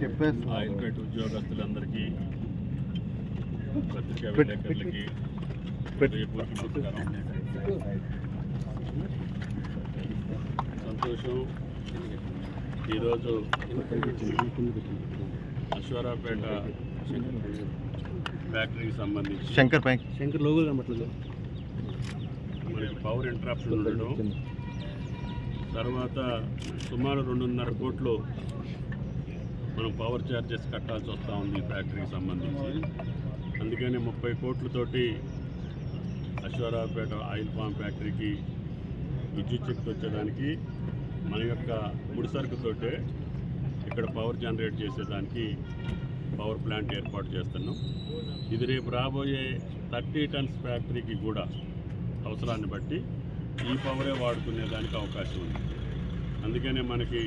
చెప్పేసి ఆయిల్పేట ఉద్యోగస్తులందరికీ పత్రికా విలేకరులకి సంతోషం. ఈరోజు అశ్వరాపేట ఫ్యాక్టరీకి సంబంధించి శంకర్ శంకర్ లోగో కనబట్లేదు మనకి పవర్ ఇంటరాప్షన్ ఉండడం. తర్వాత సుమారు రెండున్నర కోట్లు మనం పవర్ ఛార్జెస్ కట్టాల్సి వస్తూ ఉంది ఫ్యాక్టరీకి సంబంధించి. అందుకని ముప్పై కోట్లతోటి అశ్వరావుపేట ఆయిల్ పామ్ ఫ్యాక్టరీకి విద్యుత్ శక్తి వచ్చేదానికి మన యొక్క ముడి సరుకుతోటే ఇక్కడ పవర్ జనరేట్ చేసేదానికి పవర్ ప్లాంట్ ఏర్పాటు చేస్తున్నాం. ఇది రేపు రాబోయే థర్టీ టన్స్ ఫ్యాక్టరీకి కూడా అవసరాన్ని బట్టి ఈ పవరే వాడుకునే దానికి అవకాశం ఉంది. అందుకనే మనకి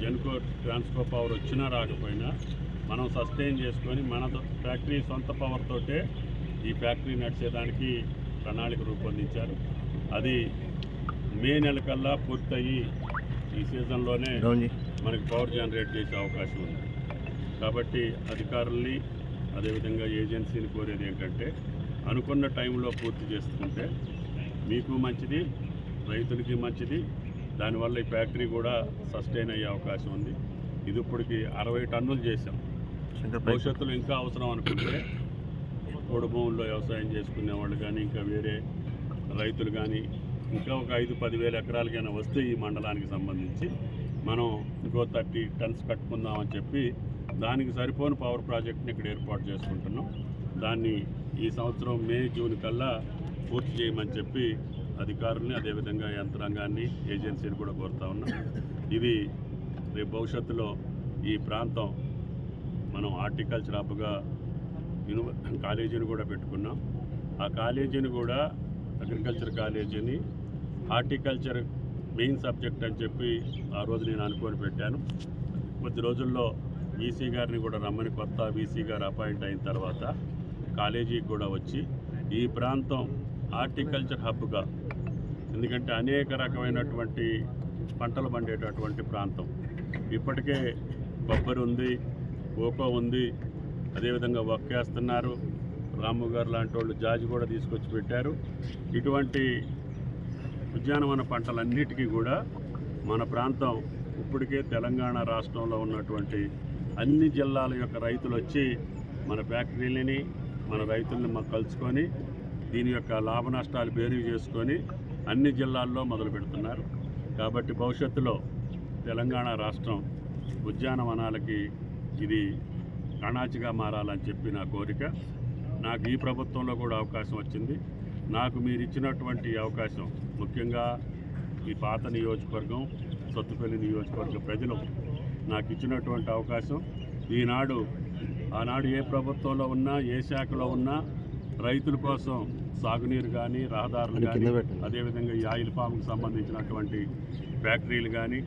జెన్కో ట్రాన్స్కో పవర్ వచ్చినా రాకపోయినా మనం సస్టైన్ చేసుకొని మన ఫ్యాక్టరీ సొంత పవర్ తోటే ఈ ఫ్యాక్టరీ నడిచేదానికి ప్రణాళిక రూపొందించారు. అది మే నెల కల్లా పూర్తయి ఈ సీజన్లోనే మనకి పవర్ జనరేట్ చేసే అవకాశం ఉంది. కాబట్టి అధికారుల్ని అదేవిధంగా ఏజెన్సీని కోరేది ఏంటంటే అనుకున్న టైంలో పూర్తి చేసుకుంటే మీకు మంచిది రైతులకి మంచిది దానివల్ల ఈ ఫ్యాక్టరీ కూడా సస్టైన్ అయ్యే అవకాశం ఉంది. ఇది ఇప్పటికి అరవై టన్నులు చేసాం భవిష్యత్తులో ఇంకా అవసరం అనుకుంటే పొడి భూముల్లో వ్యవసాయం చేసుకునే వాళ్ళు కానీ ఇంకా వేరే రైతులు కానీ ఇంకా ఒక ఐదు పదివేల ఎకరాలకైనా వస్తే ఈ మండలానికి సంబంధించి మనం ఇంకో థర్టీ టన్స్ కట్టుకుందామని చెప్పి దానికి సరిపోని పవర్ ప్రాజెక్ట్ని ఇక్కడ ఏర్పాటు చేసుకుంటున్నాం. దాన్ని ఈ సంవత్సరం మే జూన్ కల్లా పూర్తి చేయమని చెప్పి అధికారుల్ని అదేవిధంగా యంత్రాంగాన్ని ఏజెన్సీని కూడా కోరుతా ఉన్నాం. ఇది రేపు భవిష్యత్తులో ఈ ప్రాంతం మనం హార్టికల్చర్ హబ్గా యూనివర్ కాలేజీని కూడా పెట్టుకున్నాం. ఆ కాలేజీని కూడా అగ్రికల్చర్ కాలేజీని హార్టికల్చర్ మెయిన్ సబ్జెక్ట్ అని చెప్పి ఆ రోజు నేను అనుకొని పెట్టాను. కొద్ది రోజుల్లో వీసీ గారిని కూడా రమ్మని కొత్త వీసీ గారు అపాయింట్ అయిన తర్వాత కాలేజీకి కూడా వచ్చి ఈ ప్రాంతం హార్టికల్చర్ హబ్గా. ఎందుకంటే అనేక రకమైనటువంటి పంటలు పండేటటువంటి ప్రాంతం. ఇప్పటికే కొబ్బరి ఉంది కోకో ఉంది అదేవిధంగా వక్కేస్తున్నారు. రాము గారు లాంటి వాళ్ళు జాజి కూడా తీసుకొచ్చి పెట్టారు. ఇటువంటి ఉద్యానవన పంటలన్నిటికీ కూడా మన ప్రాంతం ఇప్పటికే తెలంగాణ రాష్ట్రంలో ఉన్నటువంటి అన్ని జిల్లాల యొక్క రైతులు వచ్చి మన ఫ్యాక్టరీలని మన రైతుల్ని మాకు కలుసుకొని దీని యొక్క లాభ నష్టాలు బేరీ చేసుకొని అన్ని జిల్లాల్లో మొదలు పెడుతున్నారు. కాబట్టి భవిష్యత్తులో తెలంగాణ రాష్ట్రం ఉద్యానవనాలకి ఇది కణాచిగా మారాలని చెప్పి నా కోరిక. నాకు ఈ ప్రభుత్వంలో కూడా అవకాశం వచ్చింది. నాకు మీరు ఇచ్చినటువంటి అవకాశం ముఖ్యంగా ఈ పాత నియోజకవర్గం సొత్తుపల్లి నియోజకవర్గ ప్రజలు నాకు ఇచ్చినటువంటి అవకాశం. ఈనాడు ఆనాడు ఏ ప్రభుత్వంలో ఉన్నా ఏ శాఖలో ఉన్నా రైతుల కోసం సాగునీరు కానీ రహదారులు కానీ. అదేవిధంగా ఈ ఆయిల్ ఫామ్కి సంబంధించినటువంటి ఫ్యాక్టరీలు కానీ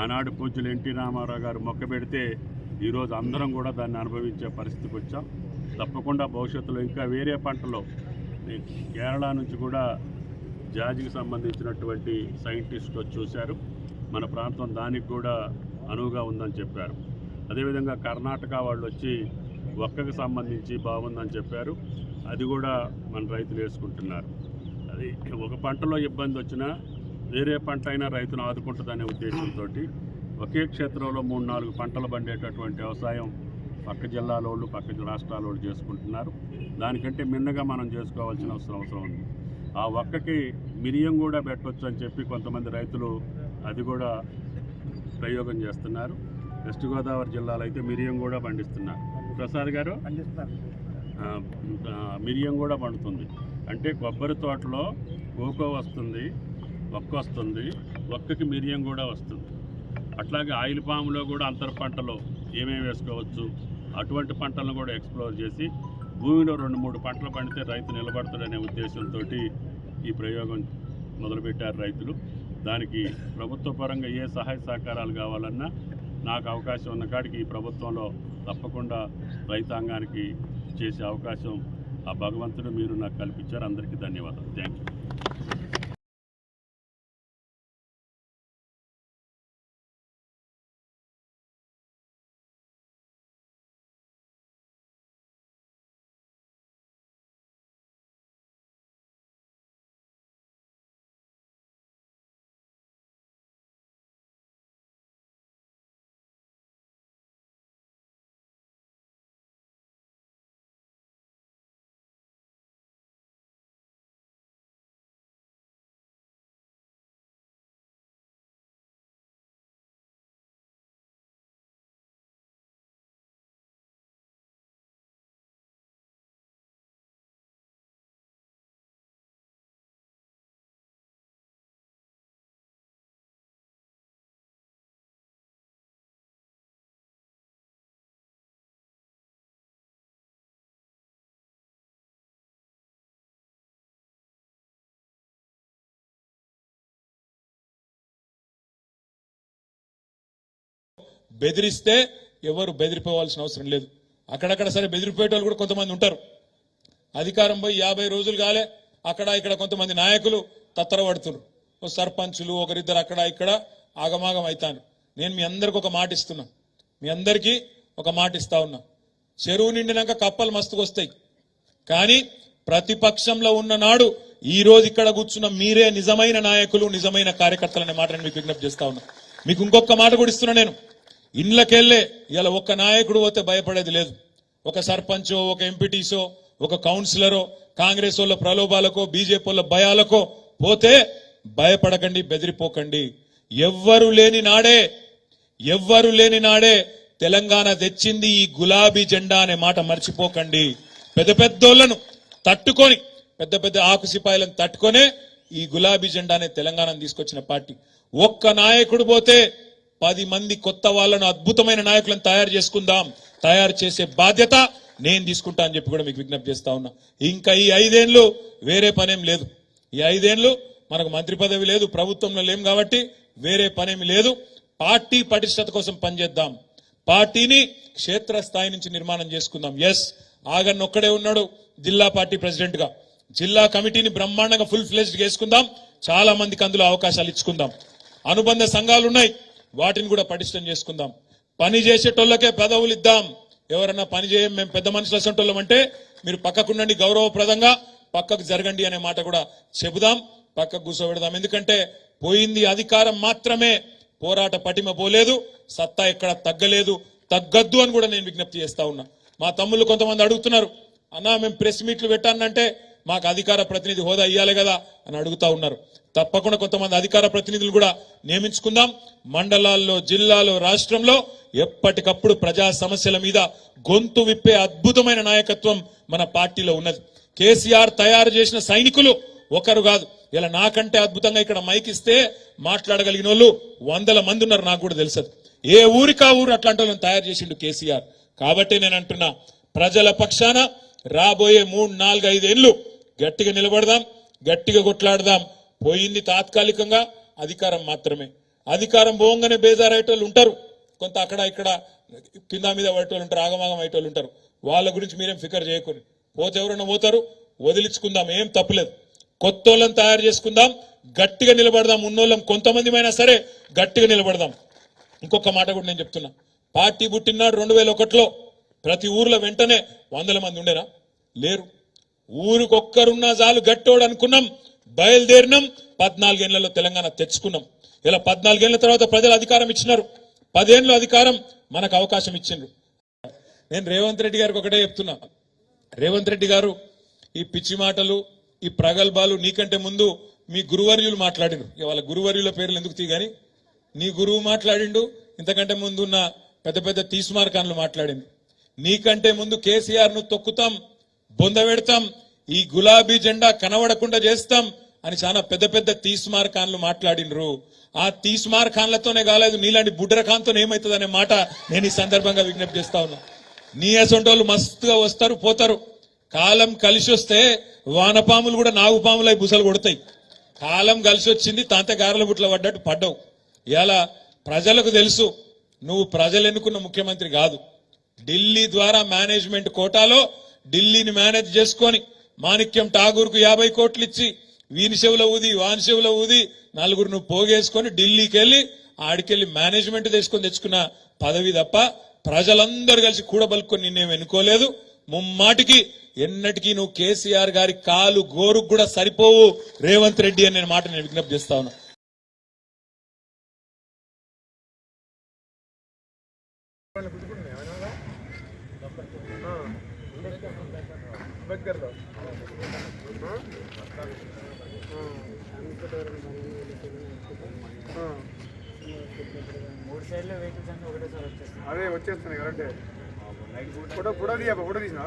ఆనాడు పూజ్యులు ఎన్టీ రామారావు గారు మొక్క పెడితే ఈరోజు అందరం కూడా దాన్ని అనుభవించే పరిస్థితికి వచ్చాం. తప్పకుండా భవిష్యత్తులో ఇంకా వేరే పంటలో కేరళ నుంచి కూడా జాజికి సంబంధించినటువంటి సైంటిస్ట్ వచ్చి చూశారు. మన ప్రాంతం దానికి కూడా అనువుగా ఉందని చెప్పారు. అదేవిధంగా కర్ణాటక వాళ్ళు వచ్చి ఒక్కకి సంబంధించి బాగుందని చెప్పారు. అది కూడా మన రైతులు వేసుకుంటున్నారు. అది ఒక పంటలో ఇబ్బంది వచ్చినా వేరే పంట అయినా రైతును ఆదుకుంటుందనే ఉద్దేశంతో ఒకే క్షేత్రంలో మూడు నాలుగు పంటలు పండేటటువంటి వ్యవసాయం పక్క జిల్లాల వాళ్ళు పక్క రాష్ట్రాల వాళ్ళు చేసుకుంటున్నారు. దానికంటే మిన్నగా మనం చేసుకోవాల్సిన అవసరం అవసరం ఉంది. ఆ ఒక్కకి మిరియం కూడా పెట్టవచ్చు అని చెప్పి కొంతమంది రైతులు అది కూడా ప్రయోగం చేస్తున్నారు. వెస్ట్ గోదావరి జిల్లాలో అయితే మిరియం కూడా పండిస్తున్నారు. ప్రసాద్ గారు? పండిస్తారు. మిరియం కూడా పండుతుంది. అంటే కొబ్బరి తోటలో కోకో వస్తుంది ఒక్క వస్తుంది ఒక్కకి మిరియం కూడా వస్తుంది. అట్లాగే ఆయిల్ పాములో కూడా అంతర పంటలో ఏమేమి వేసుకోవచ్చు అటువంటి పంటలను కూడా ఎక్స్ప్లోర్ చేసి భూమిలో రెండు మూడు పంటలు పండితే రైతు నిలబడతాడనే ఉద్దేశంతో ఈ ప్రయోగం మొదలుపెట్టారు రైతులు. దానికి ప్రభుత్వ పరంగా ఏ సహాయ సహకారాలు కావాలన్నా నాకు అవకాశం ఉన్న కాడికి ఈ ప్రభుత్వంలో తప్పకుండా రైతాంగానికి చేసే అవకాశం ఆ భగవంతుడు మీరు నాకు కల్పించారు. అందరికీ ధన్యవాదాలు. థ్యాంక్ యూ బెదిరిస్తే ఎవరు బెదిరిపోవాల్సిన అవసరం లేదు. అక్కడక్కడ సరే బెదిరిపోయేటోళ్ళు కూడా కొంతమంది ఉంటారు. అధికారం పోయి యాభై రోజులు కాలే అక్కడ ఇక్కడ కొంతమంది నాయకులు తత్తరపడుతున్నారు ఓ సర్పంచులు ఒకరిద్దరు అక్కడ ఇక్కడ ఆగమాగం అవుతాను నేను మీ అందరికి ఒక మాట ఇస్తున్నా. మీ అందరికీ ఒక మాట ఇస్తా ఉన్నా. చెరువు నిండినాక కప్పలు మస్తుకు వస్తాయి కానీ ప్రతిపక్షంలో ఉన్న నాడు ఈ రోజు ఇక్కడ కూర్చున్న మీరే నిజమైన నాయకులు నిజమైన కార్యకర్తలు అనే మాట నేను మీకు విజ్ఞప్తి చేస్తా ఉన్నా. మీకు ఇంకొక మాట కూడా ఇస్తున్నా నేను. ఇండ్లకెళ్ళే ఇలా ఒక్క నాయకుడు పోతే భయపడేది లేదు. ఒక సర్పంచో ఒక ఎంపీటీసో ఒక కౌన్సిలరో కాంగ్రెస్ వాళ్ళ ప్రలోభాలకో బీజేపీ వాళ్ళ భయాలకో పోతే భయపడకండి బెదిరిపోకండి. ఎవ్వరు లేని నాడే ఎవ్వరు లేని నాడే తెలంగాణ తెచ్చింది ఈ గులాబీ జెండా అనే మాట మర్చిపోకండి. పెద్ద పెద్దోళ్ళను తట్టుకొని పెద్ద పెద్ద ఆకు సిపాయిలను తట్టుకొనే ఈ గులాబీ జెండానే తెలంగాణను తీసుకొచ్చిన పార్టీ. ఒక్క నాయకుడు పోతే పది మంది కొత్త వాళ్ళను అద్భుతమైన నాయకులను తయారు చేసుకుందాం. తయారు చేసే బాధ్యత నేను తీసుకుంటా అని చెప్పి కూడా మీకు విజ్ఞప్తి చేస్తా ఉన్నా. ఇంకా ఈ ఐదేండ్లు వేరే పనేం లేదు. ఈ ఐదేండ్లు మనకు మంత్రి పదవి లేదు ప్రభుత్వంలో లేం కాబట్టి వేరే పనేమి లేదు. పార్టీ పటిష్టత కోసం పనిచేద్దాం. పార్టీని క్షేత్రస్థాయి నుంచి నిర్మాణం చేసుకుందాం. ఎస్ ఆగన్ ఒక్కడే ఉన్నాడు జిల్లా పార్టీ ప్రెసిడెంట్గా. జిల్లా కమిటీని బ్రహ్మాండంగా ఫుల్ ఫ్లెజ్డ్ చేసుకుందాం చాలా మందికి అందులో అవకాశాలు ఇచ్చుకుందాం. అనుబంధ సంఘాలు ఉన్నాయి వాటిని కూడా పటిష్టం చేసుకుందాం. పని చేసేటోళ్ళకే పెదవులు ఇద్దాం. ఎవరన్నా పని చేయం మేము పెద్ద మనుషులు అసంటోళ్ళం అంటే మీరు పక్కకుండండి గౌరవప్రదంగా పక్కకు జరగండి అనే మాట కూడా చెబుదాం పక్కకు కూర్చోబెడదాం. ఎందుకంటే పోయింది అధికారం మాత్రమే పోరాట పటిమ పోలేదు సత్తా ఎక్కడ తగ్గలేదు తగ్గద్దు అని కూడా నేను విజ్ఞప్తి చేస్తా ఉన్నా. మా తమ్ముళ్ళు కొంతమంది అడుగుతున్నారు అన్నా మేము ప్రెస్ మీట్లు పెట్టానంటే మాకు అధికార ప్రతినిధి హోదా ఇవ్వాలి కదా అని అడుగుతా ఉన్నారు. తప్పకుండా కొంతమంది అధికార ప్రతినిధులు కూడా నియమించుకుందాం. మండలాల్లో జిల్లాలో రాష్ట్రంలో ఎప్పటికప్పుడు ప్రజా సమస్యల మీద గొంతు విప్పే అద్భుతమైన నాయకత్వం మన పార్టీలో ఉన్నది. కేసీఆర్ తయారు చేసిన సైనికులు ఒకరు కాదు. ఇలా నాకంటే అద్భుతంగా ఇక్కడ మైక్ ఇస్తే మాట్లాడగలిగిన వాళ్ళు వందల మంది ఉన్నారు నాకు కూడా తెలుసదు. ఏ ఊరికి ఆ ఊరు అట్లాంటి వాళ్ళని తయారు చేసిండు కేసీఆర్. కాబట్టి నేను అంటున్నా ప్రజల పక్షాన రాబోయే మూడు నాలుగు ఐదేళ్ళు గట్టిగా నిలబడదాం గట్టిగా కొట్లాడదాం. పోయింది తాత్కాలికంగా అధికారం మాత్రమే. అధికారం పోగానే బేజారయ్యేటోళ్ళు ఉంటారు. కొంత అక్కడ ఇక్కడ కింద మీద పడేటోళ్ళు ఉంటారు ఆగమాగం అయ్యేటోళ్ళు ఉంటారు. వాళ్ళ గురించి మీరేం ఫికర్ చేయకూడదు. పోతే ఎవరైనా పోతారు వదిలించుకుందాం ఏం తప్పులేదు కొత్తోళ్ళని తయారు చేసుకుందాం గట్టిగా నిలబడదాం. ఉన్నోళ్ళం కొంతమందిమైనా సరే గట్టిగా నిలబడదాం. ఇంకొక మాట కూడా నేను చెప్తున్నా. పార్టీ పుట్టినాడు రెండు వేల ఒకటిలో. ప్రతి ఊర్లో వెంటనే వందల మంది ఉండేనా లేరు. ఊరికొక్కరున్నా చాలు గట్టోడు అనుకున్నాం బయలుదేరినాం. పద్నాలుగేళ్ళలో తెలంగాణ తెచ్చుకున్నాం. ఇలా పద్నాలుగేళ్ళ తర్వాత ప్రజలు అధికారం ఇచ్చినారు. పదేళ్ళు అధికారం మనకు అవకాశం ఇచ్చిండ్రు. నేను రేవంత్ రెడ్డి గారికి ఒకటే చెప్తున్నా. రేవంత్ రెడ్డి గారు ఈ పిచ్చి మాటలు ఈ ప్రగల్భాలు నీకంటే ముందు మీ గురువర్యులు మాట్లాడిను వాళ్ళ గురువర్యుల పేర్లు ఎందుకు తీగాని నీ గురువు మాట్లాడిండు ఇంతకంటే ముందు ఉన్న పెద్ద పెద్ద తీస్మార్కాన్లు మాట్లాడింది నీకంటే ముందు కేసీఆర్ను తొక్కుతాం బొంద పెడతాం ఈ గులాబీ జెండా కనబడకుండా చేస్తాం అని చాలా పెద్ద పెద్ద తీస్మార్ ఖాన్లు మాట్లాడినరు. ఆ తీస్మార్ ఖాన్లతోనే కాలేదు నీలాంటి బుడ్ర ఖాన్తో ఏమవుతుంది అనే మాట నేను ఈ సందర్భంగా విజ్ఞప్తి చేస్తా ఉన్నా. నీ అసొంటోళ్ళు మస్తుగా వస్తారు పోతారు. కాలం కలిసి వస్తే వానపాములు కూడా నాగుపాములై బుసలు కొడతాయి. కాలం కలిసి వచ్చింది తాంత గారెల బుట్ల పడ్డట్టు పడ్డవు. ఇలా ప్రజలకు తెలుసు నువ్వు ప్రజలు ఎన్నుకున్న ముఖ్యమంత్రి కాదు. ఢిల్లీ ద్వారా మేనేజ్మెంట్ కోటాలో ఢిల్లీని మేనేజ్ చేసుకొని మాణిక్యం ఠాగూర్కు యాభై కోట్లు ఇచ్చి వీని చెవుల ఊది వాని చెవుల ఊది నలుగురు నువ్వు పోగేసుకొని ఢిల్లీకి వెళ్ళి ఆడికెళ్ళి మేనేజ్మెంట్ తెచ్చుకొని తెచ్చుకున్న పదవి తప్ప ప్రజలందరూ కలిసి కూడబలుకొని నిన్నేం ఎన్నుకోలేదు. ముమ్మాటికి ఎన్నటికీ నువ్వు కేసీఆర్ గారి కాలు గోరుకు కూడా సరిపోవు. రేవంత్ రెడ్డి అని నేను మాట నేను విజ్ఞప్తి చేస్తా ఉన్నా. మూడు సైడ్లో వెహికల్స్ అన్ని ఒకటేసారి వచ్చేస్తాయి అదే వచ్చేస్తున్నాయి కరెక్టే ఫోటో ఫోటో తీయ ఫోటో తీసినా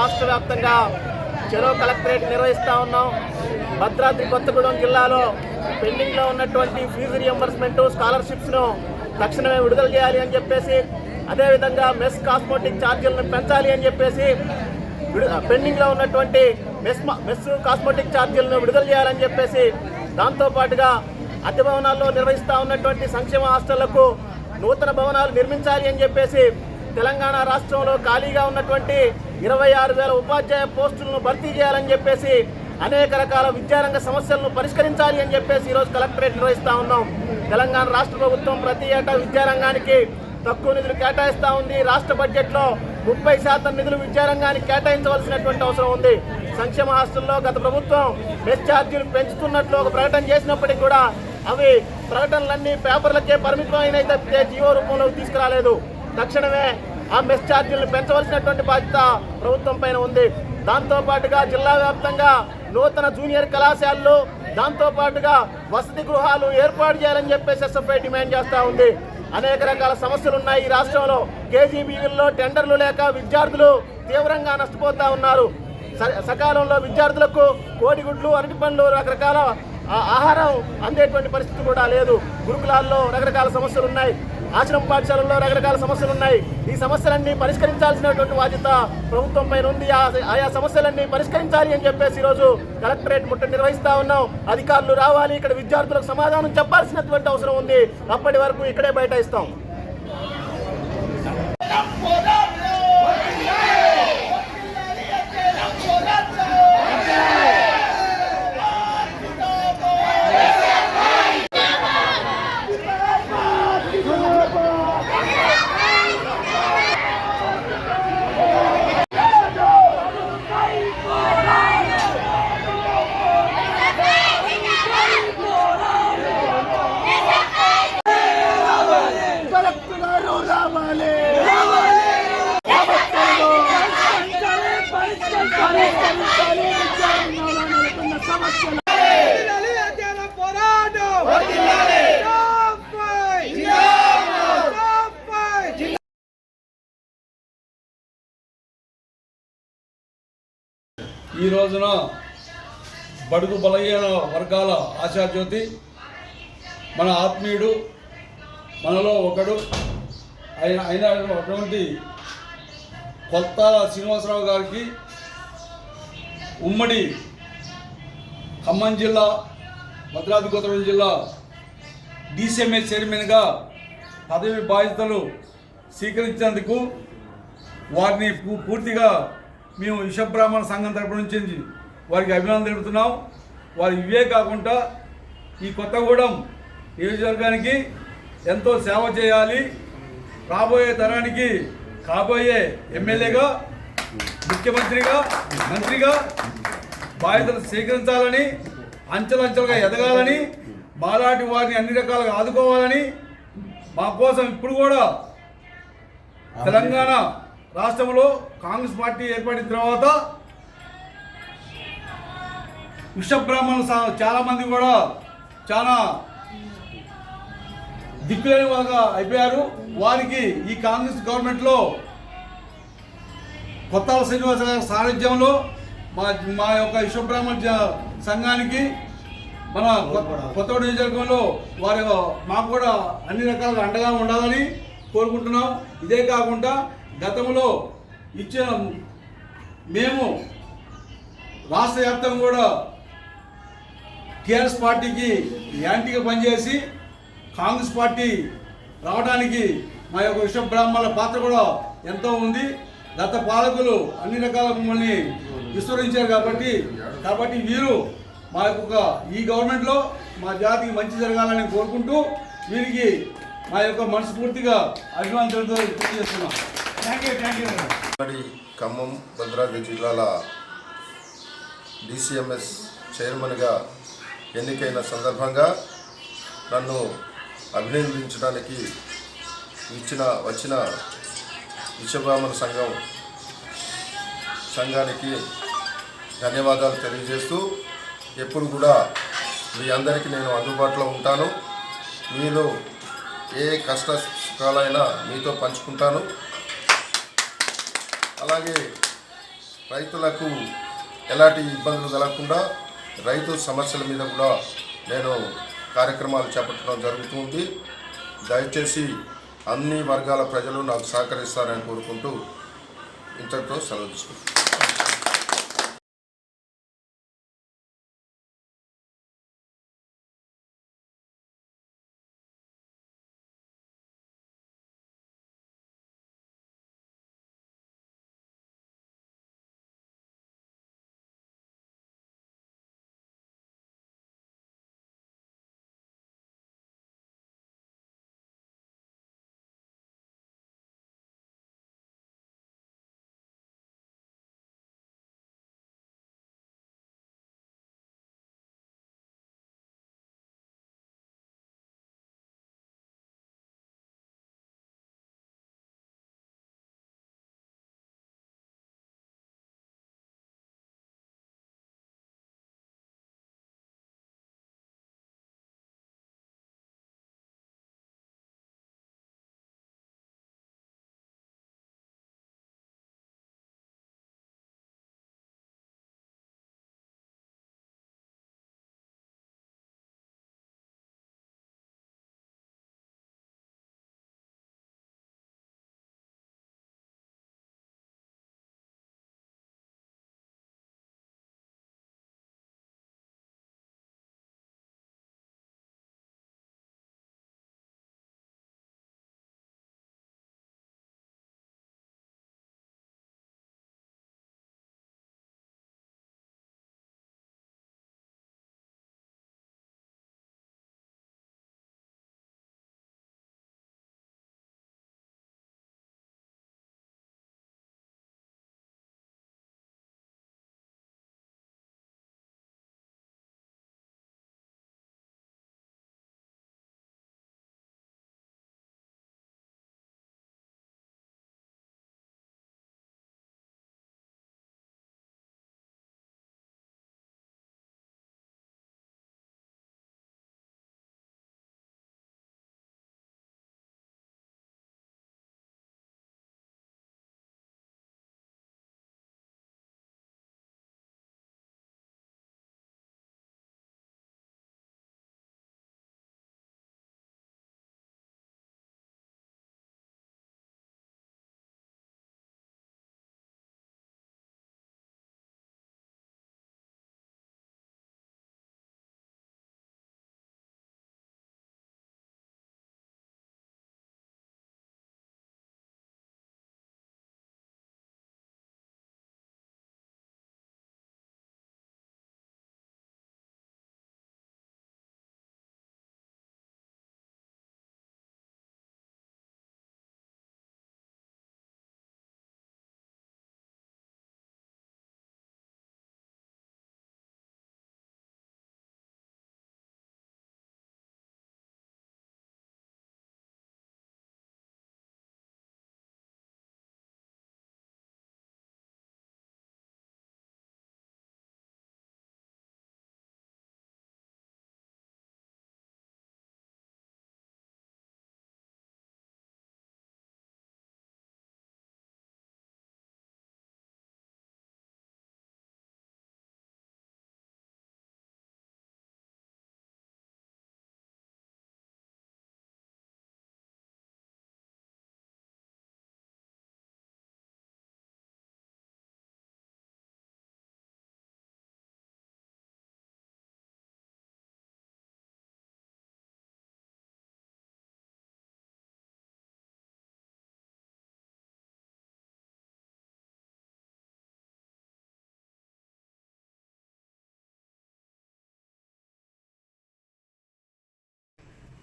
రాష్ట్ర వ్యాప్తంగా చెరో కలెక్టరేట్ నిర్వహిస్తూ ఉన్నాం. భద్రాద్రి కొత్తగూడెం జిల్లాలో పెండింగ్లో ఉన్నటువంటి ఫీజు రియంబర్స్మెంట్ స్కాలర్షిప్స్ను తక్షణమే విడుదల చేయాలి అని చెప్పేసి అదేవిధంగా మెస్ కాస్మోటిక్ ఛార్జీలను పెంచాలి అని చెప్పేసి పెండింగ్లో ఉన్నటువంటి మెస్ మెస్ కాస్మోటిక్ ఛార్జీలను విడుదల చేయాలని చెప్పేసి దాంతో పాటుగా అద్దె భవనాల్లో నిర్వహిస్తూ ఉన్నటువంటి సంక్షేమ హాస్టళ్ళకు నూతన భవనాలు నిర్మించాలి అని చెప్పేసి తెలంగాణ రాష్ట్రంలో ఖాళీగా ఉన్నటువంటి ఇరవై ఆరు వేల ఉపాధ్యాయ పోస్టులను భర్తీ చేయాలని చెప్పేసి అనేక రకాల విద్యారంగ సమస్యలను పరిష్కరించాలి అని చెప్పేసి ఈరోజు కలెక్టరేట్ నిర్వహిస్తూ ఉన్నాం. తెలంగాణ రాష్ట్ర ప్రభుత్వం ప్రతి ఏటా విద్యారంగానికి తక్కువ నిధులు కేటాయిస్తూ ఉంది. రాష్ట్ర బడ్జెట్లో ముప్పై శాతం నిధులు విద్యారంగానికి కేటాయించవలసినటువంటి అవసరం ఉంది. సంక్షేమ హాస్టల్లో గత ప్రభుత్వం బెస్ ఛార్జీలు పెంచుతున్నట్లు ఒక ప్రకటన చేసినప్పటికీ కూడా అవి ప్రకటనలన్నీ పేపర్లకే పరిమితమైన తప్పితే జీవో రూపంలోకి తీసుకురాలేదు. తక్షణమే ఆ మెస్ ఛార్జీలను పెంచవలసినటువంటి బాధ్యత ప్రభుత్వం పైన ఉంది. దాంతో పాటుగా జిల్లా వ్యాప్తంగా నూతన జూనియర్ కళాశాలలు దాంతో పాటుగా వసతి గృహాలు ఏర్పాటు చేయాలని చెప్పేసి ఎస్ఎఫ్ఐ డిమాండ్ చేస్తూ ఉంది. అనేక రకాల సమస్యలు ఉన్నాయి ఈ రాష్ట్రంలో. కేజీబీవీల్లో టెండర్లు లేక విద్యార్థులు తీవ్రంగా నష్టపోతూ ఉన్నారు. స- సకాలంలో విద్యార్థులకు కోడిగుడ్లు అరటి పండ్లు రకరకాల ఆ- ఆహారం అందేటువంటి పరిస్థితి కూడా లేదు. గురుకులాల్లో రకరకాల సమస్యలు ఉన్నాయి. ఆశ్రమ పాఠశాలల్లో రకరకాల సమస్యలు ఉన్నాయి. ఈ సమస్యలన్నీ పరిష్కరించాల్సినటువంటి బాధ్యత ప్రభుత్వం పైన ఉంది. ఆ- ఆయా సమస్యలన్నీ పరిష్కరించాలి అని చెప్పేసి ఈరోజు కలెక్టరేట్ ముట్ట నిర్వహిస్తా ఉన్నాం. అధికారులు రావాలి. ఇక్కడ విద్యార్థులకు సమాధానం చెప్పాల్సినటువంటి అవసరం ఉంది. అప్పటి వరకు ఇక్కడే బైఠాయిస్తాం. రోజున బడుగు బలహీన వర్గాల ఆశాజ్యోతి మన ఆత్మీయుడు మనలో ఒకడు అయిన అటువంటి కొత్త శ్రీనివాసరావు గారికి ఉమ్మడి ఖమ్మం జిల్లా భద్రాద్రి కొత్తగూడెం జిల్లా డిసిఎంఏ చైర్మన్గా పదవి బాధ్యతలు స్వీకరించినందుకు వారిని పూ- పూర్తిగా మేము విషబ్రాహ్మణ సంఘం తరపు నుంచి వారికి అభినందన తెలుపుతున్నాం. వారు ఇవే కాకుండా ఈ కొత్తగూడెం నియోజకవర్గానికి ఎంతో సేవ చేయాలి. రాబోయే తరానికి కాబోయే ఎమ్మెల్యేగా ముఖ్యమంత్రిగా మంత్రిగా బాధ్యతలు స్వీకరించాలని అంచెలంచెలుగా ఎదగాలని మాలాంటి వారిని అన్ని రకాలుగా ఆదుకోవాలని మా కోసం ఇప్పుడు కూడా తెలంగాణ రాష్ట్రంలో కాంగ్రెస్ పార్టీ ఏర్పడిన తర్వాత విశ్వబ్రాహ్మణులు సా- చాలామంది కూడా చాలా దిక్కులేని వాళ్ళగా అయిపోయారు. వారికి ఈ కాంగ్రెస్ గవర్నమెంట్లో కొత్త శ్రీనివాస గారి సారథ్యంలో మా మా యొక్క విశ్వబ్రాహ్మణ సంఘానికి మన కొత్త నియోజకవర్గంలో వారి మాకు కూడా అన్ని రకాలుగా అండగా ఉండాలని కోరుకుంటున్నాం. ఇదే కాకుండా గతంలో ఇచ్చిన మేము రాష్ట్ర వ్యాప్తంగా కూడా టీఆర్ఎస్ పార్టీకి యాంటీగా పనిచేసి కాంగ్రెస్ పార్టీ రావడానికి మా యొక్క విశ్వ బ్రాహ్మణుల పాత్ర కూడా ఎంతో ఉంది. గత పాలకులు అన్ని రకాల మమ్మల్ని విస్మరించారు కాబట్టి కాబట్టి వీరు మా యొక్క ఈ గవర్నమెంట్లో మా జాతికి మంచి జరగాలని కోరుకుంటూ వీరికి మా యొక్క మనస్ఫూర్తిగా అభిమానులతో తెలియజేస్తున్నాం. ఖమ్మం భద్రాద్రి జిల్లాల డిసిఎంఎస్ చైర్మన్గా ఎన్నికైన సందర్భంగా నన్ను అభినందించడానికి ఇచ్చిన వచ్చిన విశ్వబ్రాహ్మణ సంఘం సంఘానికి ధన్యవాదాలు తెలియజేస్తూ ఎప్పుడు కూడా మీ అందరికీ నేను అందుబాటులో ఉంటాను. మీలో ఏ కష్ట సుఖాలైనా మీతో పంచుకుంటాను. అలాగే రైతులకు ఎలాంటి ఇబ్బందులు కలగకుండా రైతు సమస్యల మీద కూడా నేను కార్యక్రమాలు చేపట్టడం జరుగుతుంది. దయచేసి అన్ని వర్గాల ప్రజలు నాకు సహకరిస్తారని కోరుకుంటూ ఇంతటితో సెలవు తీసుకుంటాను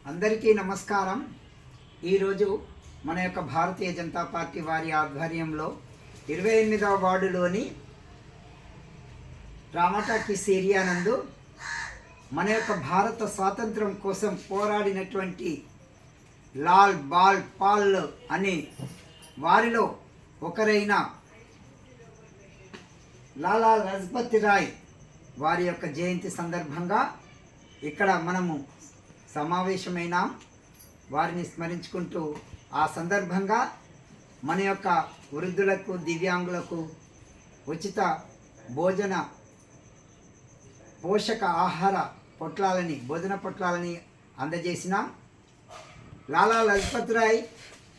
అందరికీ నమస్కారం. ఈరోజు మన యొక్క భారతీయ జనతా పార్టీ వారి ఆధ్వర్యంలో ఇరవై ఎనిమిదవ వార్డులోని రామటాకిస్ ఏరియా నందు మన యొక్క భారత స్వాతంత్రం కోసం పోరాడినటువంటి లాల్ బాల్ పాల్ అనే వారిలో ఒకరైన లాలా లజపతి రాయ్ వారి యొక్క జయంతి సందర్భంగా ఇక్కడ మనము సమావేశమైన వారిని స్మరించుకుంటూ ఆ సందర్భంగా మన యొక్క వృద్ధులకు దివ్యాంగులకు ఉచిత భోజన పోషక ఆహార పొట్లాలని భోజన పొట్లాలని అందజేసినాం లాలా లజపత్ రాయ్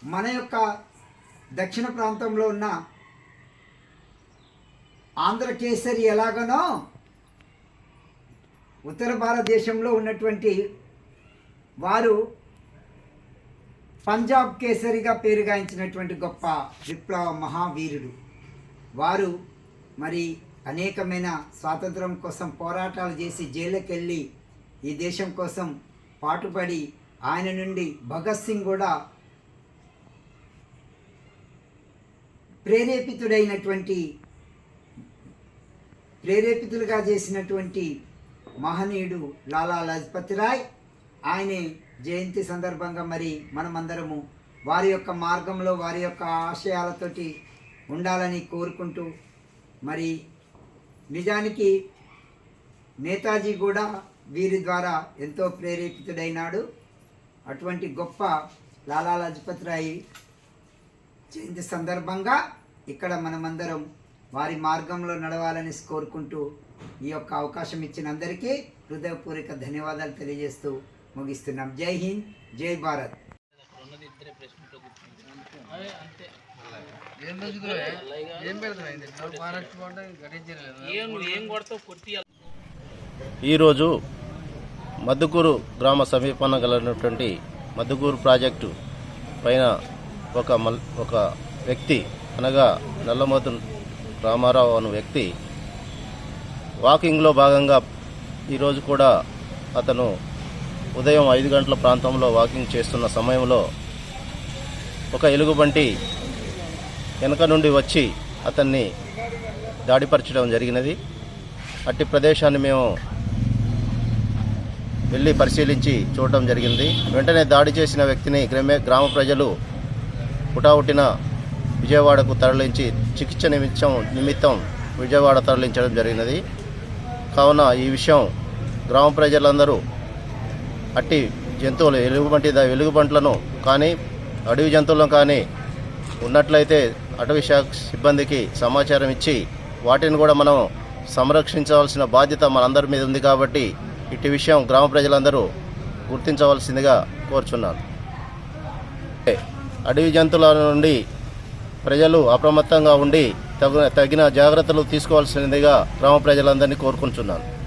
మన యొక్క దక్షిణ ప్రాంతంలో ఉన్న ఆంధ్రకేసరి ఎలాగనో ఉత్తర భారతదేశంలో ఉన్నటువంటి వారు పంజాబ్ కేసరిగా పేరుగాంచినటువంటి గొప్ప విప్లవ మహావీరుడు. వారు మరి అనేకమైన స్వాతంత్రం కోసం పోరాటాలు చేసి జైలుకి వెళ్ళి ఈ దేశం కోసం పాటుపడి ఆయన నుండి భగత్ సింగ్ కూడా ప్రేరేపితుడైనటువంటి ప్రేరేపితులుగా చేసినటువంటి మహనీయుడు లాలా లజపతి రాయ్. ఆయన జయంతి సందర్భంగా మరి మనమందరము వారి యొక్క మార్గంలో వారి యొక్క ఆశయాలతోటి ఉండాలని కోరుకుంటూ మరి నిజానికి నేతాజీ కూడా వీరి ద్వారా ఎంతో ప్రేరేపితుడైనాడు. అటువంటి గొప్ప లాలా లజపతి రాయ్ జయంతి సందర్భంగా ఇక్కడ మనమందరం వారి మార్గంలో నడవాలని కోరుకుంటూ ఈ యొక్క అవకాశం ఇచ్చిన అందరికీ హృదయపూర్వక ధన్యవాదాలు తెలియజేస్తూ ముగిస్తున్నాం. జై హింద్ జై భారత్. ఈరోజు మద్దుకూరు గ్రామ సమీపాన గలనటువంటి మద్దుకూరు ప్రాజెక్టు పైన ఒక మల్ ఒక వ్యక్తి అనగా నల్లమోతు రామారావు అను వ్యక్తి వాకింగ్లో భాగంగా ఈరోజు కూడా అతను ఉదయం ఐదు గంటల ప్రాంతంలో వాకింగ్ చేస్తున్న సమయంలో ఒక ఎలుగుబంటి వెనక నుండి వచ్చి అతన్ని దాడిపరచడం జరిగినది. అట్టి ప్రదేశాన్ని మేము వెళ్ళి పరిశీలించి చూడటం జరిగింది. వెంటనే దాడి చేసిన వ్యక్తిని గ్రామ గ్రామ ప్రజలు పుటావుటిన విజయవాడకు తరలించి చికిత్స నిమిత్తం నిమిత్తం విజయవాడ తరలించడం జరిగినది. కావున ఈ విషయం గ్రామ ప్రజలందరూ అట్టి జంతువులు ఎలుగుబంటి ద- ఎలుగుబంట్లను కానీ అడవి జంతువులను కానీ ఉన్నట్లయితే అటవీ శాఖ సిబ్బందికి సమాచారం ఇచ్చి వాటిని కూడా మనం సంరక్షించవలసిన బాధ్యత మనందరి మీద ఉంది కాబట్టి ఇటు విషయం గ్రామ ప్రజలందరూ గుర్తించవలసిందిగా కోరుచున్నాను. అడవి జంతువుల నుండి ప్రజలు అప్రమత్తంగా ఉండి తగిన తగిన జాగ్రత్తలు తీసుకోవాల్సిందిగా గ్రామ ప్రజలందరినీ కోరుకుంటున్నాను.